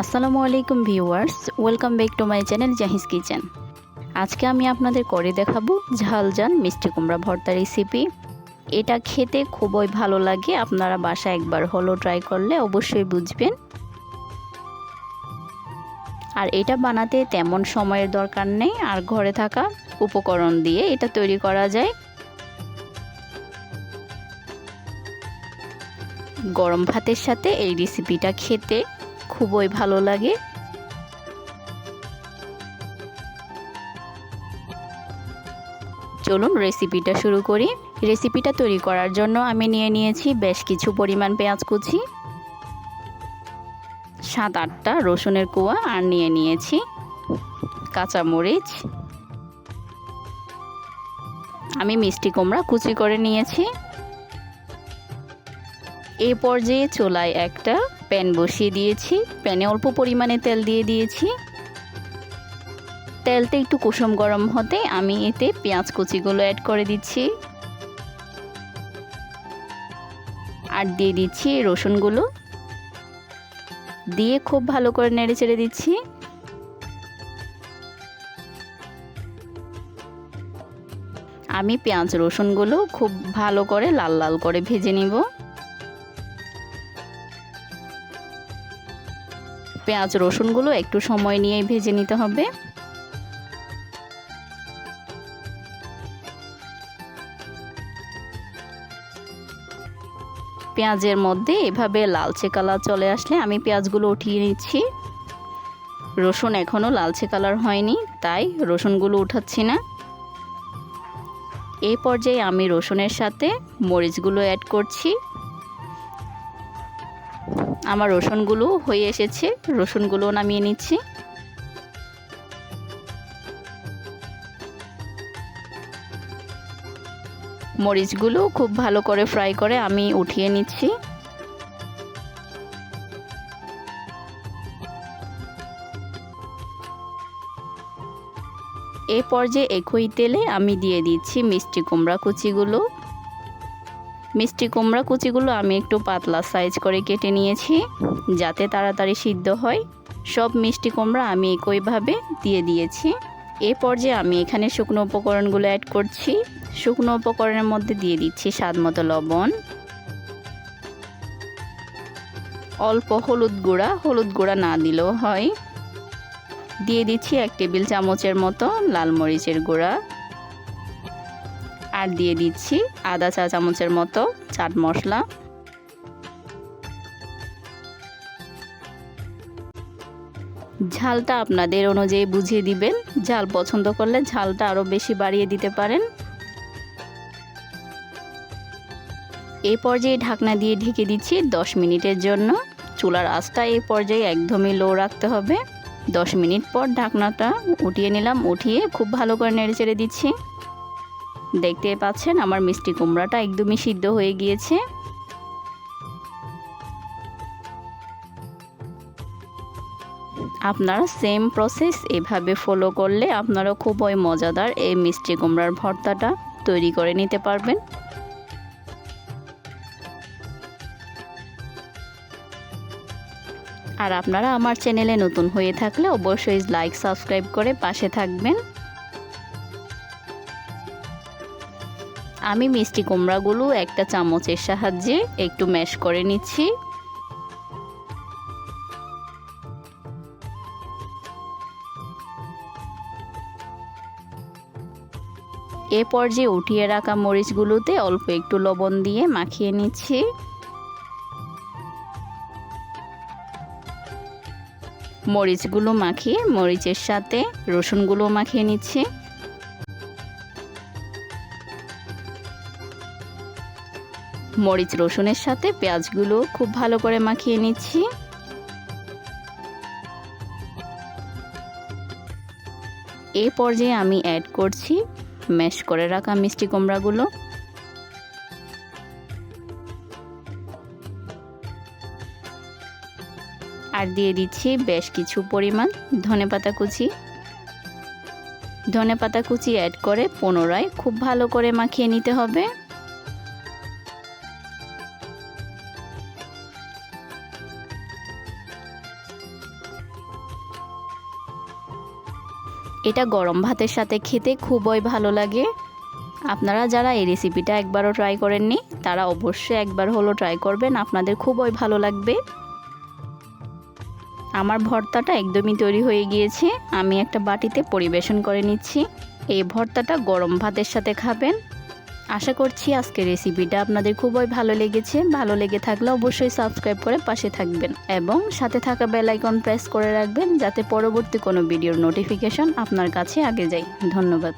আসসালামু আলাইকুম viewers, welcome back to my channel Jahij kitchen. আজকে আমি আপনাদের করে দেখাবো ঝালজান মিষ্টি কুমড়া ভর্তা রেসিপি। এটা খেতে খুবই ভালো লাগে, আপনারা বাসা একবার হলো ট্রাই করলে অবশ্যই বুঝবেন। আর এটা বানাতে তেমন সময়ের দরকার নেই, আর ঘরে থাকা উপকরণ দিয়ে এটা তৈরি করা যায়। গরম ভাতের সাথে এই রেসিপিটা খেতে খুবই ভালো লাগে। চলুন রেসিপিটা শুরু করি। রেসিপিটা তৈরি করার জন্য আমি নিয়ে নিয়েছি বেশ কিছু পরিমাণ পেঁয়াজ কুচি, সাত আটটা রসুনের কুয়া আর নিয়ে নিয়েছি কাঁচামরিচ। আমি মিষ্টি কুমড়া কুচি করে নিয়েছি। এই পর্যায়ে চুলায় একটা প্যান বসিয়ে দিয়েছি। প্যানে অল্প পরিমাণে তেল দিয়ে দিয়েছি। তেলটা একটু কুসুম গরম হতে আমি এতে পেঁয়াজ কুচিগুলো অ্যাড করে দিচ্ছি। আর দিয়ে দিচ্ছি রসুনগুলো। দিয়ে খুব ভালো করে নেড়ে চেড়ে দিচ্ছি। আমি পেঁয়াজ রসুনগুলো খুব ভালো করে লাল লাল করে ভেজে নিব। পেঁয়াজ, রসুনগুলো একটু সময় নিয়ে ভেজে নিতে হবে। পেঁয়াজের মধ্যে এভাবে লালচে কালার চলে আসলে আমি পেঁয়াজগুলো উঠিয়ে নিচ্ছি। রসুন এখনও লালচে কালার হয়নি, তাই রসুনগুলো উঠাচ্ছি না। এই পর্যায়ে আমি রসুনের সাথে মরিচগুলো অ্যাড করছি। আমার রসুনগুলো হয়ে এসেছে, রসুনগুলো নামিয়ে নিচ্ছি। মরিচগুলো খুব ভালো করে ফ্রাই করে আমি উঠিয়ে নিচ্ছি। এ পর্যায়ে একই তেলে আমি দিয়ে দিচ্ছি মিষ্টি কুমড়া কুচিগুলো। মিষ্টি কুমড়া কুচিগুলো আমি একটু পাতলা সাইজ করে কেটে নিয়েছি, যাতে তাড়াতাড়ি সিদ্ধ হয়। সব মিষ্টি কুমড়া আমি একইভাবে দিয়ে দিয়েছি। এ পর্যায়ে আমি এখানে শুকনো উপকরণগুলো অ্যাড করছি। শুকনো উপকরণের মধ্যে দিয়ে দিচ্ছি স্বাদ মতো লবণ। অল্প হলুদ গুঁড়া হলুদ গুঁড়া না দিলেও হয়। দিয়ে দিচ্ছি এক টেবিল চামচের মতো লাল মরিচের গুঁড়া। আর দিয়ে দিচ্ছি আদা চা চামচের মতো চাট মশলা। ঝালটা আপনাদের অনুযায়ী বুঝিয়ে দিবেন। ঝাল পছন্দ করলে ঝালটা আরও বেশি বাড়িয়ে দিতে পারেন। এই পর্যায়ে ঢাকনা দিয়ে ঢেকে দিচ্ছি দশ মিনিটের জন্য। চুলার আঁচটা এই পর্যায়ে একদমই লো রাখতে হবে। দশ মিনিট পর ঢাকনাটা উঠিয়ে নিলাম। উঠিয়ে খুব ভালো করে নেড়ে চেড়ে দিচ্ছি। দেখতে পাচ্ছেন আমার মিষ্টি কুমড়াটা একদমই সিদ্ধ হয়ে গিয়েছে। আপনারা সেম প্রসেস এভাবে ফলো করলে আপনারা খুবই মজাদার এই মিষ্টি কুমড়ার ভর্তাটা তৈরি করে নিতে পারবেন। আর আপনারা আমার চ্যানেলে নতুন হয়ে থাকলে অবশ্যই লাইক সাবস্ক্রাইব করে পাশে থাকবেন। আমি মিষ্টি কুমড়াগুলো একটা চামচের সাহায্যে একটু ম্যাশ করে নিচ্ছি। এ পর্যায়ে উঠিয়ে রাখা মরিচগুলোতে অল্প একটু লবণ দিয়ে মাখিয়ে নিচ্ছি। মরিচগুলো মাখিয়ে মরিচের সাথে রসুনগুলো মাখিয়ে নিচ্ছি। মরিচ রসুনের সাথে পেঁয়াজগুলো খুব ভালো করে মাখিয়ে নিচ্ছি। এই পর্যায়ে আমি অ্যাড করছি ম্যাশ করে রাখা মিষ্টি কুমড়াগুলো। আর দিয়ে দিচ্ছি বেশ কিছু পরিমাণ ধনেপাতা কুচি। ধনেপাতা কুচি অ্যাড করে পুনরায় খুব ভালো করে মাখিয়ে নিতে হবে। এটা গরম ভাতের সাথে খেতে খুবই ভালো লাগে। আপনারা যারা এই রেসিপিটা একবারও ট্রাই করেননি, তারা অবশ্যই একবার হলো ট্রাই করবেন, আপনাদের খুবই ভালো লাগবে। আমার ভর্তাটা একদমই তৈরি হয়ে গিয়েছে, আমি একটা বাটিতে পরিবেশন করে নিচ্ছি। এই ভর্তাটা গরম ভাতের সাথে খাবেন। আশা করছি আজকের রেসিপিটা আপনাদের খুবই ভালো লেগেছে। ভালো লেগে থাকলে অবশ্যই সাবস্ক্রাইব করে পাশে থাকবেন এবং সাথে থাকা বেল আইকন প্রেস করে রাখবেন যাতে পরবর্তী কোনো ভিডিওর নোটিফিকেশন আপনার কাছে আগে যায়। ধন্যবাদ।